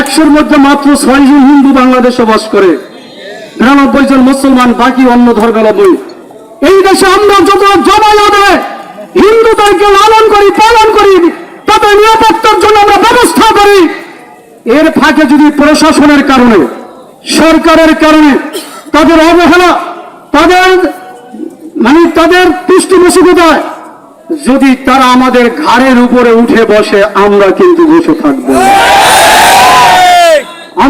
একশোর মধ্যে মাত্র ছয় জন হিন্দু বাংলাদেশে বাস করে। নিরানব্বই জন মুসলমান, বাকি অন্য ধর্মাবলম্বী। এই দেশে আমরা যত জমায়াতে হিন্দুদেরকে লালন করি, পালন করি তাদের নিরাপত্তার জন্য আমরা ব্যবস্থা করি। এর ফাঁকে যদি প্রশাসনের কারণে, সরকারের কারণে তাদের অবহেলা, তাদের মানে তাদের পৃষ্ঠপোষকতায় যদি তারা আমাদের ঘাড়ের উপরে উঠে বসে, আমরা কিন্তু বসে থাকব।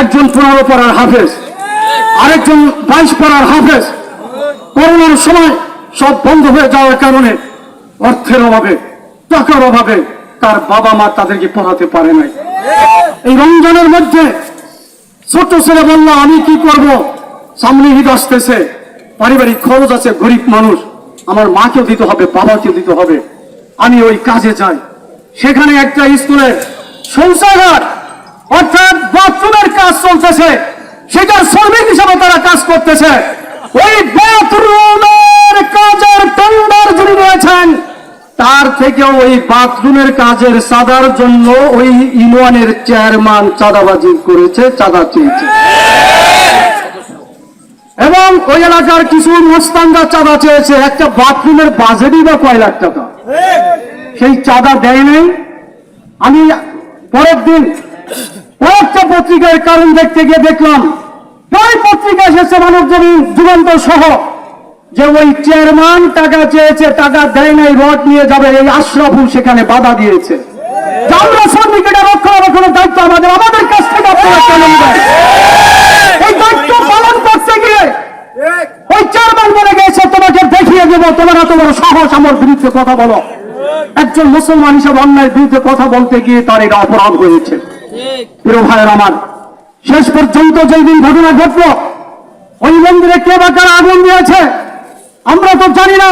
একজন পনেরো পাড়ার হাফেজ, আরেকজন বাইশ পাড়ার হাফেজ। করোনার সময় সব বন্ধ হয়ে যাওয়ার কারণে অর্থের অভাবে, টাকার অভাবে তার বাবা মা তাদেরকে পড়াতে পারে নাই। এই রমজানের মধ্যে ছোট ছেলে বলল, আমি কি করব? সামনে ঈদ আসতেছে, পারিবারিক খরচ আছে, গরিব মানুষ। আমার মাকেও দিতে হবে, বাবাকেও দিতে হবে। আমি ওই কাজে যাই। সেখানে একটা স্কুলের শৌচাগার, অর্থাৎ বাথরুমের কাজ চলতেছে, সেটার শ্রমিক হিসাবে তারা কাজ করতেছে। ওই বাথরুমের কাজের টেন্ডার যিনি রয়েছেন, তার থেকে ওই বাথরুমের কাজের চাঁদার জন্য ওই ইউনিয়নের চেয়ারম্যান চাঁদাবাজি করেছে, চাঁদা চেয়েছে। এবং ওই এলাকার কিছু মোস্তানরা চাঁদা চেয়েছে, একটা বাথরুমের বাজেটই বা কয় লাখ টাকা। সেই চাঁদা দেয় নাই। আমি পরের দিন পত্রিকার কারণ দেখতে গিয়ে দেখলাম, প্রায় পত্রিকা এসেছে মানব জমিন যুগান্ত সহ, যে ওই চেয়ারম্যান টাকা চেয়েছে, টাকা দেয় নাই, রড নিয়ে যাবে, এই আশরাফুল সেখানে বাধা দিয়েছে। মুসলমান অন্যায়ের বিরুদ্ধে কথা বলতে গিয়ে তার এটা অপরাধ হয়েছে। প্রিয় ভাইয়ের আমার, শেষ পর্যন্ত যেই দিন ঘটনা ঘটলো, ওই মন্দিরে কে বা কারা আগুন দিয়েছে, আমরা তো জানি না।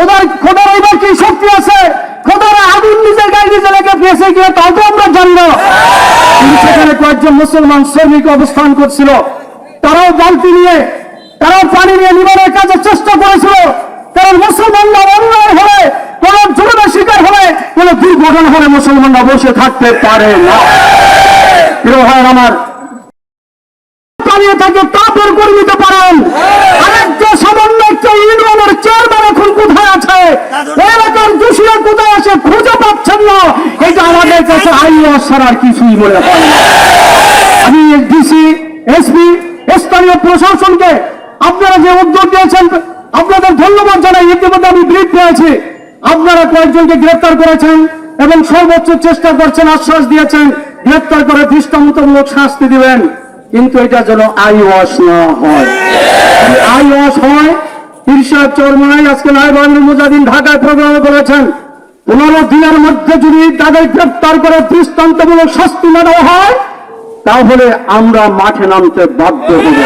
ওদের খোদার ওইবার কি শক্তি আছে। খোদার আগুন নিজের গায়ে নিজে লেগে ফেসে গিয়ে তাও তো আমরা জানি না। সেখানে কয়েকজন মুসলমান শ্রমিক অবস্থান করছিল। তারাও বালতি নিয়ে, তারাও পানি নিয়ে নিবারের কাজে চেষ্টা করেছিল। কারণ মুসলমানরা অন্যায় হলে, কোন জুলুমের শিকার হলে, কোন দুর্ঘটনা হলে মুসলমানরা বসে থাকতে পারে না। আমার। বের করে নিতে পারেন। কোথায় আছে? কোথায় পাচ্ছেন না। আমাদের কাছে কিছুই স্থানীয় প্রশাসনকে আপনারা যে উদ্যোগ দিয়েছেন, আপনাদের ধন্যবাদ জানাই। ইতিমধ্যে আমি ব্রিফ পেয়েছি। আপনারা কয়েকজনকে গ্রেফতার করেছেন এবং সর্বোচ্চ চেষ্টা করছেন, আশ্বাস দিয়েছেন। গ্রেপ্তার করে দৃষ্টান্তমূলক শাস্তি দিবেন। কিন্তু এটা যেন আই ওয়াশ না হয়। আই ওয়াশ হয় ঈর্ষা চরমাই আজকে লাইবান্দি মুজাদিন ঢাকায় প্রোগ্রামে করেছেন পনেরো দিনের মধ্যে যদি তাদের গ্রেপ্তার করে দৃষ্টান্তমূলক শাস্তি না দেওয়া হয়, তাহলে আমরা মাঠে নামতে বাধ্য হব।